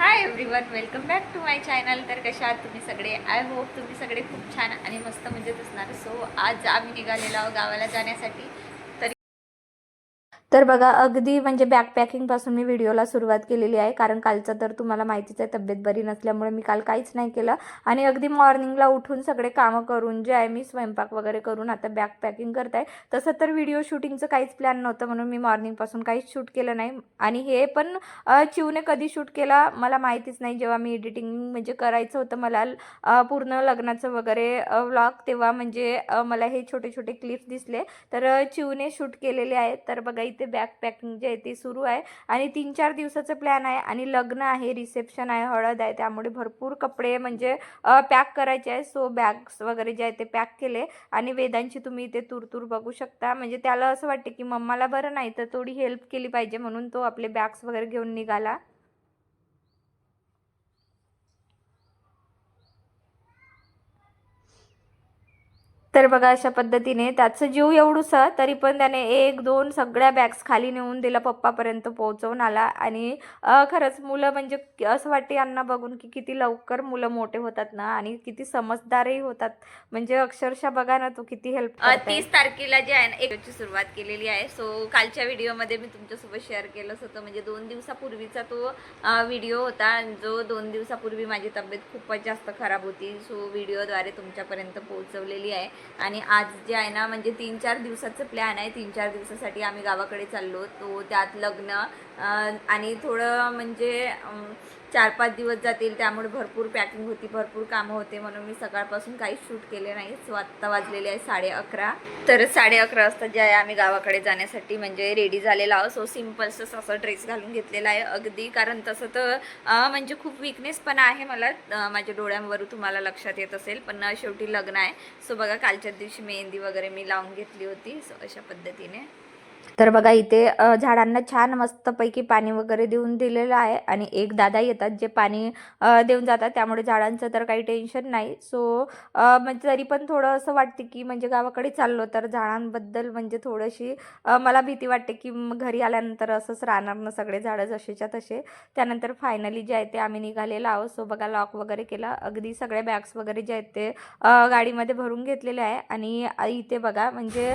Hi everyone welcome back to my channel तर कशा आहात तुम्ही सगळे? आय होप तुम्ही सगळे खूप छान आणि मस्त मजेत असणार. सो आज आम्ही निघालेलो आहोत गावाला जाण्यासाठी. तर बघा अगदी म्हणजे बॅकपॅकिंगपासून मी व्हिडिओला सुरुवात केलेली आहे. कारण कालचं तर तुम्हाला माहितीच आहे तब्येत बरी नसल्यामुळे मी काल काहीच नाही केलं. आणि अगदी मॉर्निंगला उठून सगळे कामं करून जे आहे मी स्वयंपाक वगैरे करून आता बॅकपॅकिंग करत आहे तसं तर व्हिडिओ शूटिंगचं काहीच प्लॅन नव्हतं म्हणून मी मॉर्निंगपासून काहीच शूट केलं नाही. आणि हे पण चिवने कधी शूट केला मला माहितीच नाही. जेव्हा मी एडिटिंग म्हणजे करायचं होतं मला पूर्ण लग्नाचं वगैरे व्लॉग तेव्हा म्हणजे मला हे छोटे छोटे क्लिप्स दिसले. तर चिवने शूट केलेले आहेत. तर बघा इथे बॅग पॅकिंग जे आहे ते सुरू आहे. आणि तीन चार दिवसाचं प्लॅन आहे आणि लग्न आहे रिसेप्शन आहे हळद आहे. त्यामुळे भरपूर कपडे म्हणजे पॅक करायचे आहे. सो बॅग्स वगैरे जे आहे ते पॅक केले. आणि वेदांची तुम्ही इथे तुरतूर बघू शकता. म्हणजे त्याला असं वाटते की मम्माला बरं नाही तर थोडी हेल्प केली पाहिजे म्हणून तो आपले बॅग्स वगैरे घेऊन निघाला. तर बघा अशा पद्धतीने त्याचं जीव एवढूसा तरी पण त्याने एक दोन सगळ्या बॅग्स खाली नेऊन दिला पप्पापर्यंत पोहोचवून आला. आणि खरंच मुलं म्हणजे असं वाटते यांना बघून की किती लवकर मुलं मोठे होतात ना आणि किती समजदारही होतात. म्हणजे अक्षरशः बघा ना तू किती हेल्प तीस तारखेला जे आहे ना एकची सुरुवात केलेली आहे. सो कालच्या व्हिडिओमध्ये मी तुमच्यासोबत शेअर केलंच होतं. म्हणजे दोन दिवसापूर्वीचा तो व्हिडिओ होता. जो दोन दिवसापूर्वी माझी तब्येत खूपच जास्त खराब होती. सो व्हिडिओद्वारे तुमच्यापर्यंत पोहोचवलेली आहे. आणि आज जे आहे ना म्हणजे तीन चार दिवसाचं प्लॅन आहे. तीन चार दिवसासाठी आम्ही गावाकडे चाललो तो त्यात लग्न आणि थोडं म्हणजे चार पाच दिवस जातील त्यामुळे भरपूर पॅकिंग होती भरपूर कामं होते म्हणून मी सकाळपासून काहीच शूट केले नाही. सो आत्ता वाजलेले आहे साडे अकरा. तर साडे अकरा वाजता जे आहे आम्ही गावाकडे जाण्यासाठी म्हणजे रेडी झालेला आहोत. सो सिम्पल्सच असं ड्रेस घालून घेतलेला आहे अगदी. कारण तसं तर म्हणजे खूप विकनेस पण आहे मला. माझ्या डोळ्यांवरून तुम्हाला लक्षात येत असेल पण शेवटी लग्न आहे. सो बघा कालच्या दिवशी मेहंदी वगैरे मी लावून घेतली होती. सो अशा पद्धतीने. तर बघा इथे झाडांना छान मस्तपैकी पाणी वगैरे देऊन दिलेलं आहे आणि एक दादा येतात जे पाणी देऊन जातात. त्यामुळे झाडांचं तर काही टेन्शन नाही. सो म्हणजे तरी पण थोडं असं वाटते की म्हणजे गावाकडे चाललो तर झाडांबद्दल म्हणजे थोडीशी मला भीती वाटते की घरी आल्यानंतर असंच राहणार ना सगळे झाडं जसेच्या तसे. त्यानंतर फायनली जे आहे ते आम्ही निघालेलो आहोत. सो बघा लॉक वगैरे केला. अगदी सगळे बॅग्स वगैरे जे आहेत ते गाडीमध्ये भरून घेतलेले आहे. आणि इथे बघा म्हणजे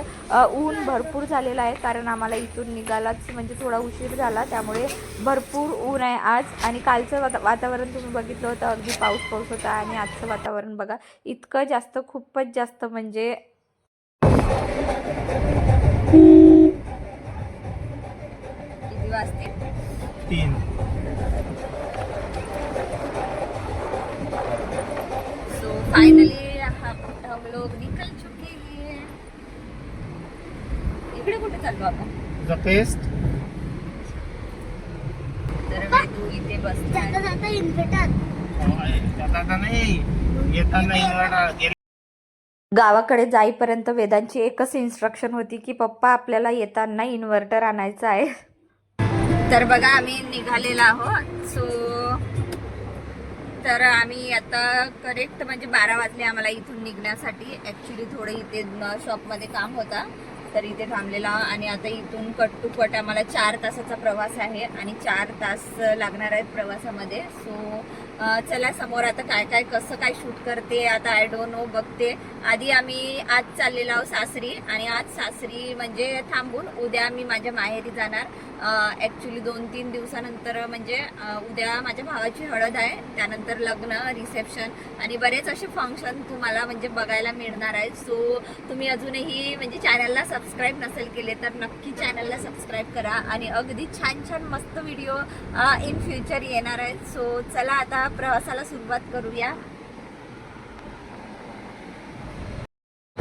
ऊन भरपूर झालेलं आहे. कारण आम्हाला इथून निघालाच म्हणजे थोडा उशीर झाला त्यामुळे भरपूर ऊन आहे आज. आणि कालचं वाता वातावरण तुम्ही बघितलं होतं अगदी पाऊस पाऊस होता आणि आजचं वातावरण बघा इतकं जास्त खूपच जास्त म्हणजे किती वाजते तीन. सो फाइनली हम लोग निकल चुके इकडे कुठे चाललो आपण? द पेस्ट तर वेदू इथे बसला. जाता नाही. येताना इन्व्हर्टर गेले. गावाकडे जाईपर्यंत वेदांची एकच इन्स्ट्रक्शन होती की पप्पा आपल्याला येताना इन्व्हर्टर आणायचं आहे. तर बघा आम्ही निघालेलो आहोत. सो तर आम्ही आता करेक्ट म्हणजे बारा वाजले आम्हाला इथून निघण्यासाठी. ॲक्च्युली थोडं इथे शॉपमध्ये काम होता. तर इथे थांबलेला आणि आता इथून कट टू कट आम्हाला चार तासाचा प्रवास आहे आणि चार तास लागणार आहेत प्रवासामध्ये. सो चला समोर आता काय काय कसं काय शूट करते आता आय डोंट नो बघते. आधी आम्ही आज चाललेलो आहोत सासरी आणि आज सासरी म्हणजे थांबून उद्या मी माझ्या माहेरी जाणार. ॲक्च्युली दोन तीन दिवसानंतर म्हणजे उद्या माझ्या भावाची हळद आहे. त्यानंतर लग्न रिसेप्शन आणि बरेच असे फंक्शन तुम्हाला म्हणजे बघायला मिळणार आहेत. सो तुम्ही अजूनही म्हणजे चॅनलला सबस्क्राईब नसेल केले तर नक्की चॅनलला सबस्क्राईब करा आणि अगदी छान छान मस्त व्हिडिओ इन फ्युचर येणार आहेत. सो चला आता प्रवासाला सुरुवात करूया.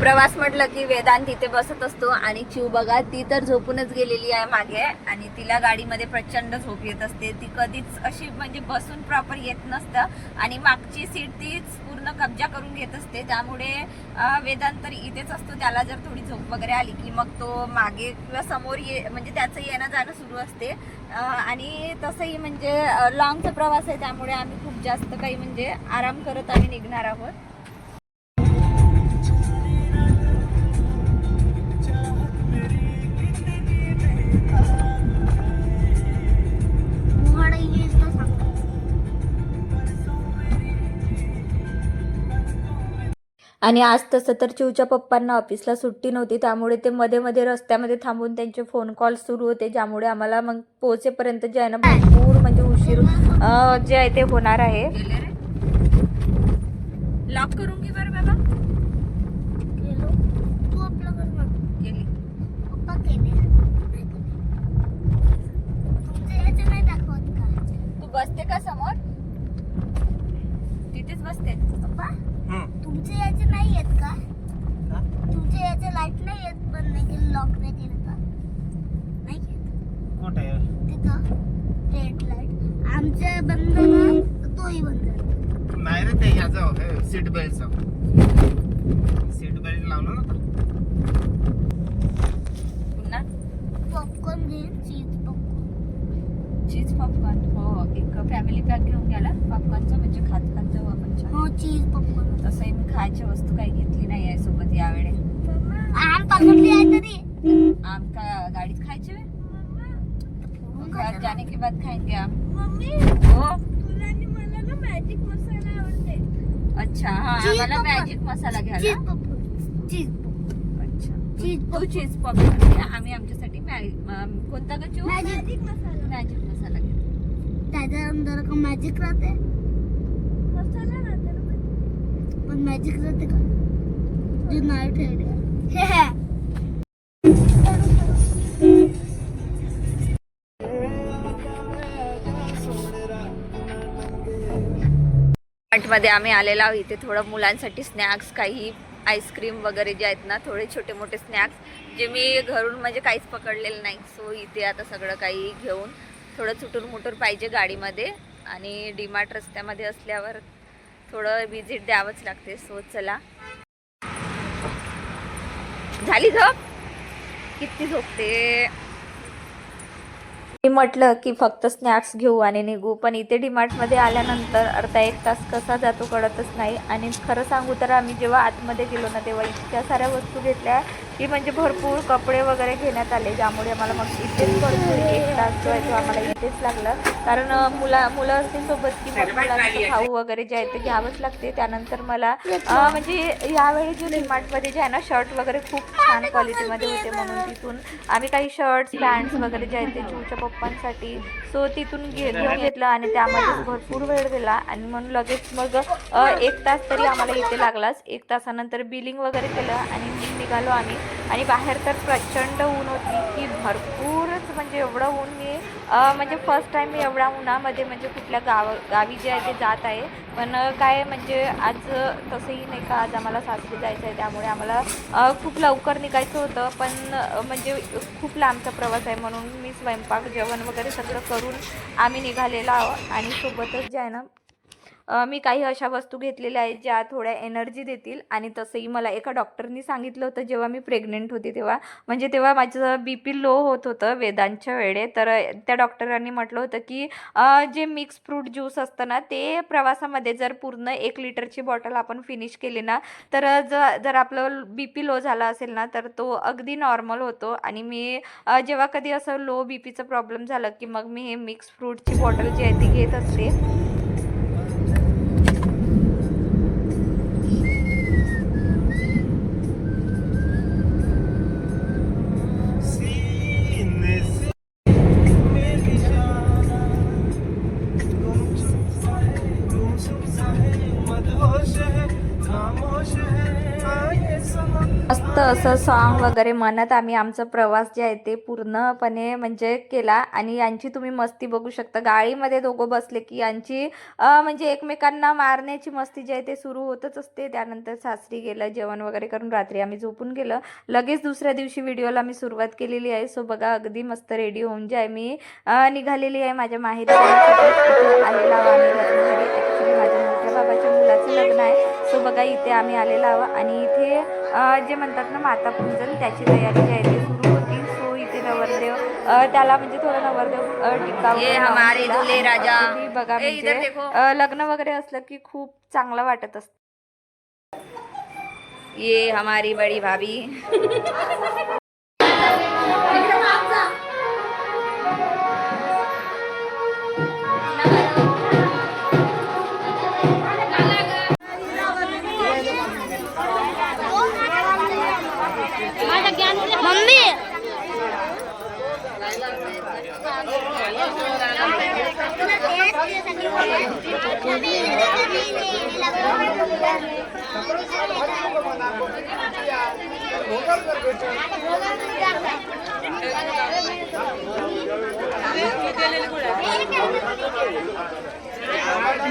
प्रवास म्हटलं की वेदांत तिथे बसत असतो आणि चिव बघा ती तर झोपूनच गेलेली आहे मागे आणि तिला गाडीमध्ये प्रचंड झोप येत असते. ती कधीच अशी म्हणजे बसून प्रॉपर येत नसतं आणि मागची सीट तीच पूर्ण कब्जा करून घेत असते. त्यामुळे वेदांत तर इथेच असतो. त्याला जर थोडी झोप वगैरे आली की मग तो मागे किंवा समोर ये म्हणजे त्याचं येणं जाणं सुरू असते. आणि तसंही म्हणजे लॉंगचा प्रवास आहे. त्यामुळे आम्ही खूप जास्त काही म्हणजे आराम करत आम्ही निघणार आहोत. आणि आज तसं तर चिवच्या पप्पांना ऑफिसला सुट्टी नव्हती त्यामुळे ते मध्ये मध्ये रस्त्यामध्ये थांबून त्यांचे फोन कॉल सुरू होते ज्यामुळे आम्हाला मग पोहोचेपर्यंत जे आहे ना भरपूर म्हणजे उशीर अं, जे आहे ते होणार आहे. लॉक करून घे बरं बाबा. केलो तू आपलं कर ना केली पप्पा केले तुमचे याचे नाही दाखवत का तू बसते का समोर तिथेच बसते. पप्पा हम्म. तुमचे याचे नाही आहेत का? का? तुमचे याचे लाइट नाही येत बंद नाही केलं लॉक नाही केलं का? नाही येत. कुठे? तिथं. रेड लाइट आमचे बंद ना तोही बंद. नाही रे ते ह्याचं सीट बेल्टचं सीट बेल्ट लावलं ना पुन्हा पॉपकॉर्न घेईन चीज पॉपकॉर्न चीज पॉपकॉर्न हो एक फॅमिली पॅक घेऊन गेला. पॉपकॉर्नचं म्हणजे खात खात जाऊ आपण छान. हो चीज पॉपकॉर्न तसंही मी खायची वस्तू काही घेतली नाही आहे सोबत यावेळे. आम पकडली आहे तरी. आम का गाडीत खायचे घर जाने के बाद खाएंगे आम. मम्मी हो? तुला आणि मला ना मॅजिक मसाला आवडते. अच्छा हा चीज पॉपकॉर्न. मॅजिक मसाला चीज घ्यायला. चीज अच्छा. चीज तू. चीज पॉपकॉर्न आम्ही आमच्यासाठी कोणता का चिव मॅजिक मसाला त्याच्या अंदर का मॅजिक राहते? पण मॅजिक राहते का? जे नाही ठेवले मध्ये आम्ही आलेलो आहोत. इथे थोडं मुलांसाठी स्नॅक्स काही आईस्क्रीम वगैरे जे आहेत ना थोडे छोटे मोठे स्नॅक्स जे मी घरून म्हणजे काहीच पकडलेलं नाही. सो इथे आता सगळं काही घेऊन थोडं चुटूर मुटूर पाहिजे गाडीमध्ये आणि डीमार्ट रस्त्यामध्ये असल्यावर थोडं विजिट द्यावंच लागते सो चला. झाली झोप? किती झोपते? मी म्हटलं की फक्त स्नॅक्स घेऊ आणि निघू पण इथे डीमार्टमध्ये आल्यानंतर अर्धा एक तास कसा जातो कळतच नाही. आणि खरं सांगू तर आम्ही जेव्हा आतमध्ये गेलो ना तेव्हा इतक्या साऱ्या वस्तू घेतल्या की म्हणजे भरपूर कपडे वगैरे घेण्यात आले ज्यामुळे आम्हाला मग इथेच भरपूर एक तास जो आहे तो आम्हाला इथेच लागला. कारण मुला मुलं असतील सोबत की मग मुलांचं खाऊ वगैरे जे आहे ते घ्यावंच लागते. त्यानंतर मला म्हणजे यावेळी जे डीमार्टमध्ये जे आहे ना शर्ट वगैरे खूप छान क्वालिटीमध्ये होते म्हणून तिथून आम्ही काही शर्ट्स पॅन्ट्स वगैरे जे आहेत ते जूच्या पप्पांसाठी. सो तिथून घे घेऊन घेतलं आणि त्यामध्ये भरपूर वेळ दिला. आणि म्हणून लगेच मग एक तास तरी आम्हाला इथे लागलाच. एक तासानंतर बिलिंग वगैरे केलं आणि निघालो आम्ही. आणि बाहेर तर प्रचंड ऊन होती की असं म्हणजे एवढं ऊन मी म्हणजे फर्स्ट टाईम मी एवढ्या उन्हामध्ये म्हणजे कुठल्या गाव गावी जे आहे ते जात आहे. पण काय म्हणजे आज तसंही नाही का आज आम्हाला सासरी जायचं आहे त्यामुळे आम्हाला खूप लवकर निघायचं होतं. पण म्हणजे खूप लांबचा प्रवास आहे म्हणून मी स्वयंपाक जेवण वगैरे सगळं करून आम्ही निघालेलो आहोत. आणि सोबतच जे आहे ना मी काही अशा वस्तू घेतलेल्या आहेत ज्या थोड्या एनर्जी देतील आणि तसंही मला एका डॉक्टरनी सांगितलं होतं जेव्हा मी प्रेग्नेंट होते तेव्हा. म्हणजे तेव्हा माझं बी पी लो होत होतं वेदांच्या वेळे. तर त्या डॉक्टरांनी म्हटलं होतं की जे मिक्स फ्रूट ज्यूस असतं ना ते प्रवासामध्ये जर पूर्ण एक लिटरची बॉटल आपण फिनिश केली ना तर ज जर आपलं बी पी लो झाला असेल ना तर तो अगदी नॉर्मल होतो. आणि मी जेव्हा कधी असं लो बी पीचं प्रॉब्लेम झालं की मग मी हे मिक्स फ्रूटची बॉटल जी आहे ती घेत असते. असं सॉन्ग वगैरे म्हणत आम्ही आमचा प्रवास जे आहे ते पूर्णपणे म्हणजे केला. आणि यांची तुम्ही मस्ती बघू शकता. गाडीमध्ये दोघं बसले की यांची म्हणजे एकमेकांना मारण्याची मस्ती जी आहे ते सुरू होतच असते. त्यानंतर सासरी गेलं जेवण वगैरे करून रात्री आम्ही झोपून गेलं. लगेच दुसऱ्या दिवशी व्हिडिओला मी सुरुवात केलेली आहे. सो बघा अगदी मस्त रेडी होऊन जे आहे मी निघालेली आहे माझ्या माहेरी. आलेला माझ्या बाबाच्या मुलाचं लग्न आहे. सो बघा इथे आम्ही आलेलो आहोत आणि इथे जे म्हणतात ना माता पूजन त्याची तयारी जी आहे ती सुरू होती. सो इथे नवरदेव त्याला म्हणजे थोडं नवरदेव actually बघा म्हणजे लग्न वगैरे असलं की खूप चांगलं वाटत असतं. ये हमारी बड़ी भाभी.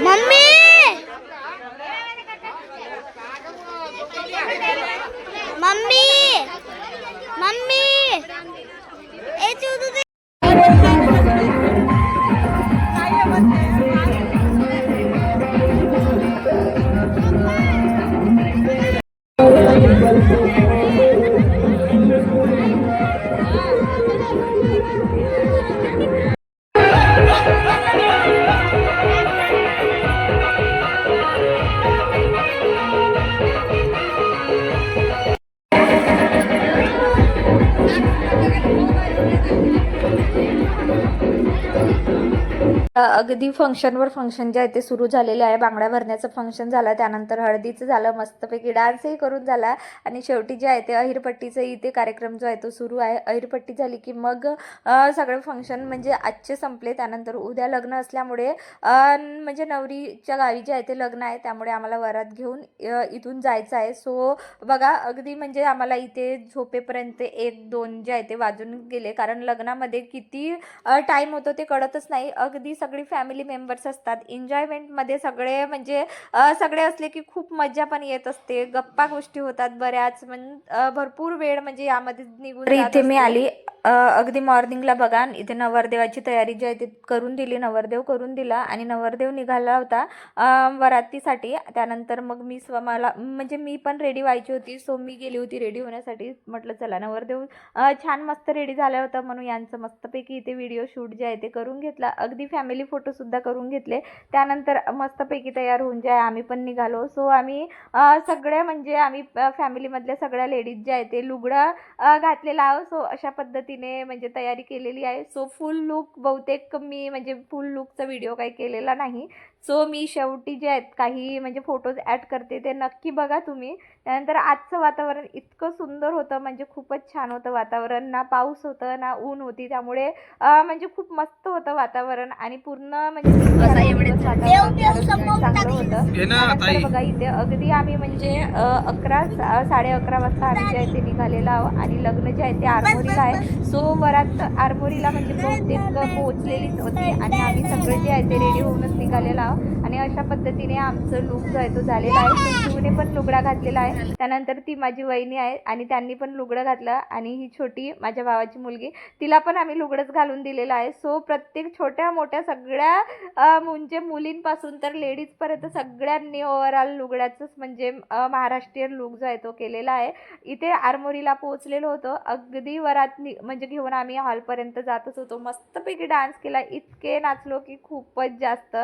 मम्मी अगदी फंक्शनवर फंक्शन जे आहे ते सुरू झालेले आहे. बांगड्या भरण्याचं फंक्शन झालं त्यानंतर हळदीचं झालं मस्तपैकी डान्सही करून झाला. आणि शेवटी जे आहे ते अहिरपट्टीचं इथे कार्यक्रम जो आहे तो सुरू आहे. अहिरपट्टी झाली की मग सगळे फंक्शन म्हणजे आजचे संपले. त्यानंतर उद्या लग्न असल्यामुळे म्हणजे नवरीच्या गावी जे आहे ते लग्न आहे त्यामुळे आम्हाला वरात घेऊन इथून जायचं आहे. सो बघा अगदी म्हणजे आम्हाला इथे झोपेपर्यंत एक दोन जे आहे ते वाजून गेले. कारण लग्नामध्ये किती टाईम होतो ते कळतच नाही. अगदी सगळं फॅमिली मेंबर्स असतात. एन्जॉयमेंटमध्ये सगळे म्हणजे सगळे असले की खूप मजा पण येत असते. गप्पा गोष्टी होतात बऱ्याच. म्हणजे भरपूर वेळ म्हणजे यामध्ये निघून इथे मी. आली. अगदी मॉर्निंगला बघा. इथे नवरदेवाची तयारी जी आहे ती करून दिली. नवरदेव करून दिला आणि नवरदेव निघाला होता वरातीसाठी. त्यानंतर मग मी स्व मला म्हणजे मी पण रेडी व्हायची होती. सो मी गेली होती रेडी होण्यासाठी. म्हटलं चला नवरदेव छान मस्त रेडी झाला होता म्हणून यांचं मस्तपैकी इथे व्हिडिओ शूट जे आहे ते करून घेतला. अगदी फॅमिली फोटोसुद्धा करून घेतले. त्यानंतर मस्तपैकी तयार होऊन जे आम्ही पण निघालो. सो आम्ही सगळ्या म्हणजे आम्ही फॅमिलीमधल्या सगळ्या लेडीज ज्या आहेत ते लुगडं घातलेलं घातलेला सो अशा पद्धतीने म्हणजे तयारी केलेली आहे. सो फुल लुक बहुतेक मी म्हणजे फुल लुकचा व्हिडिओ काही केलेला नाही. सो मी शेवटी जे आहेत काही म्हणजे फोटोज ॲड करते ते नक्की बघा तुम्ही. त्यानंतर आजचं वातावरण इतकं सुंदर होतं म्हणजे खूपच छान होतं वातावरण. ना पाऊस होतं ना ऊन होती. त्यामुळे अ, म्हणजे खूप मस्त होतं वातावरण आणि पूर्ण म्हणजे चांगलं. होतं. बघा इथे अगदी आम्ही म्हणजे अ, अकरा साडे अकरा वाजता आम्ही जे आहे ते निघालेलो आहोत आणि लग्न जे आहे ते आरमोरीला आहे. सो वरात आरमोरीला म्हणजे बहुतेक पोहोचलेलीच होती आणि आम्ही सगळे जे आहे ते रेडी होऊनच निघालेलो आहोत. आणि अशा पद्धतीने आमचं लुक जो आहे तो झालेला आहे. शिवने पण लुगडा घातलेला आहे. त्यानंतर ती माझी वहिनी आहे आणि त्यांनी पण लुगडं घातलं आणि ही छोटी माझ्या भावाची मुलगी तिला पण आम्ही लुगडंच घालून दिलेलं आहे. सो प्रत्येक छोट्या मोठ्या सगळ्या म्हणजे मुलींपासून तर लेडीजपर्यंत सगळ्यांनी ओव्हरऑल लुगड्याचंच म्हणजे महाराष्ट्रीयन लुक जो आहे तो केलेला आहे. इथे आरमोरीला पोहोचलेलो होतो. अगदी वरात म्हणजे घेऊन आम्ही हॉलपर्यंत जातच होतो. मस्तपैकी डान्स केला. इतके नाचलो की खूपच जास्त.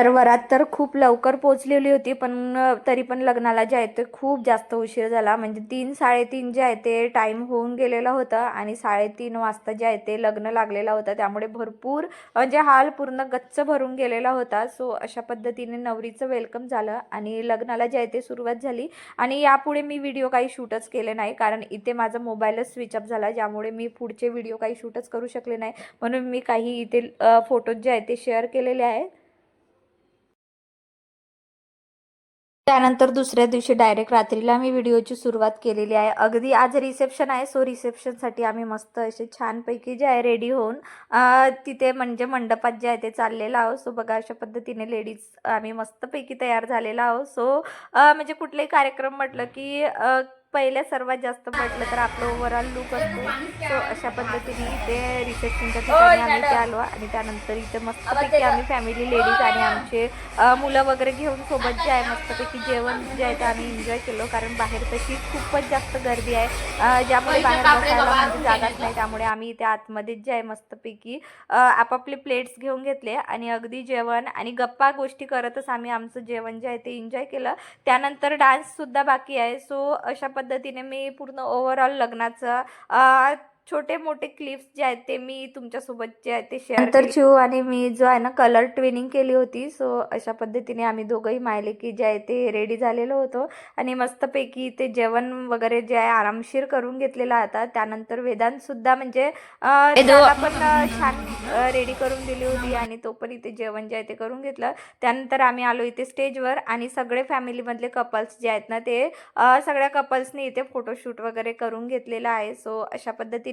तर वरात तर खूप लवकर पोचलेली होती पण तरी पण लग्नाला जे आहे ते खूप जास्त उशीर झाला. म्हणजे तीन साडेतीन जे आहे ते टाईम होऊन गेलेलं होतं आणि साडेतीन वाजता जे आहे ते लग्न लागलेलं होतं. त्यामुळे भरपूर म्हणजे हाल पूर्ण गच्च भरून गेलेला होता. सो अशा पद्धतीने नवरीचं वेलकम झालं आणि लग्नाला जे आहे ते सुरुवात झाली. आणि यापुढे मी व्हिडिओ काही शूटच केले नाही कारण इथे माझा मोबाईलच स्विच ऑफ झाला ज्यामुळे मी पुढचे व्हिडिओ काही शूटच करू शकले नाही. म्हणून मी काही इथे फोटोज जे आहे ते शेअर केलेले आहेत. त्यानंतर दुसऱ्या दिवशी डायरेक्ट रात्रीला आम्ही व्हिडिओची सुरुवात केलेली आहे. अगदी आज रिसेप्शन आहे सो रिसेप्शनसाठी आम्ही मस्त असे छानपैकी जे आहे रेडी होऊन तिथे म्हणजे मंडपात जे आहे ते चाललेलं आहोत. सो बघा अशा पद्धतीने लेडीज आम्ही मस्तपैकी तयार झालेला आहोत. सो म्हणजे कुठलाही कार्यक्रम म्हटलं की पहिल्या सर्वात जास्त म्हटलं तर आपलं ओव्हरऑल लुक असतो. सो अशा पद्धतीने इथे रिसेप्शनच्या ठिकाणी आम्ही इथे आलो आणि त्यानंतर इथे मस्तपैकी आम्ही फॅमिली लेडीज आणि आमचे मुलं वगैरे घेऊन सोबत जे आहे मस्तपैकी जेवण जे आहे ते आम्ही एन्जॉय केलं. कारण बाहेर तशी खूपच जास्त गर्दी आहे. ज्यामुळे बाहेर बसायला म्हणजे जागाच नाही. त्यामुळे आम्ही इथे आतमध्येच जे आहे मस्तपैकी आपापले प्लेट्स घेऊन घेतले आणि अगदी जेवण आणि गप्पा गोष्टी करतच आम्ही आमचं जेवण जे आहे ते एन्जॉय केलं. त्यानंतर डान्ससुद्धा बाकी आहे. सो अशा पद्धतीने मी पूर्ण ओव्हरऑल लग्नाचं छोटे मोठे क्लिप्स जे आहेत ते मी तुमच्यासोबत जे आहे ते शेअर नंतर चिऊ आणि मी जो आहे ना कलर ट्विनिंग केली होती सो अशा पद्धतीने आम्ही दोघंही मायले की जे आहे ते रेडी झालेलो होतो. आणि मस्तपैकी ते जेवण वगैरे जे आहे आरामशीर करून घेतलेलं आता. त्यानंतर वेदांतसुद्धा म्हणजे पण छान रेडी करून दिली होती आणि तो पण इथे जेवण जे आहे ते करून घेतलं. त्यानंतर आम्ही आलो इथे स्टेजवर आणि सगळे फॅमिलीमधले कपल्स जे आहेत ना ते सगळ्या कपल्सनी इथे फोटोशूट वगैरे करून घेतलेलं आहे. सो अशा पद्धतीने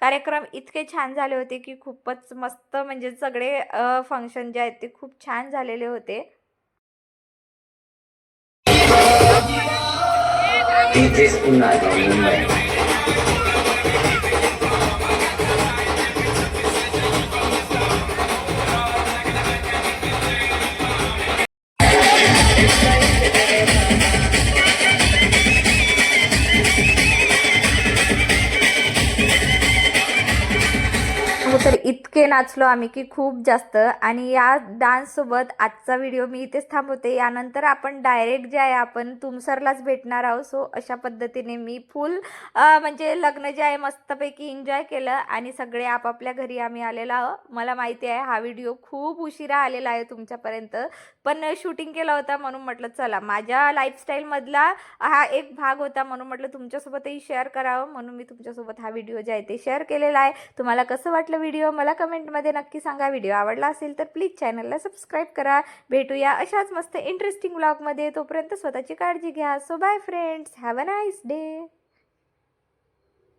कार्यक्रम इतके छान झाले होते की खूपच मस्त म्हणजे सगळे फंक्शन जे आहेत ते खूप छान झालेले होते. DJs तर इतके नाचलो आम्ही की खूप जास्त. आणि या डान्ससोबत आजचा व्हिडिओ मी इथेच थांबवते. यानंतर आपण डायरेक्ट जे आहे आपण तुमसरलाच भेटणार आहोत. सो अशा पद्धतीने मी फुल म्हणजे लग्न जे आहे मस्तपैकी एन्जॉय केलं. आणि सगळे आपापल्या घरी आम्ही आलेलो आहोत. मला माहिती आहे हा व्हिडिओ खूप उशिरा आलेला आहे तुमच्यापर्यंत. पण शूटिंग केला होता म्हणून म्हटलं चला माझ्या लाईफस्टाईलमधला हा एक भाग होता म्हणून म्हटलं तुमच्यासोबतही शेअर करावं म्हणून मी तुमच्यासोबत हा व्हिडिओ जे आहे ते शेअर केलेला आहे. तुम्हाला कसं वाटलं व्हिडिओ मला कमेंटमध्ये नक्की सांगा. व्हिडिओ आवडला असेल तर प्लीज चॅनलला सबस्क्राईब करा. भेटूया अशाच मस्त इंटरेस्टिंग ब्लॉगमध्ये तोपर्यंत स्वतःची काळजी घ्या. So bye friends have a nice day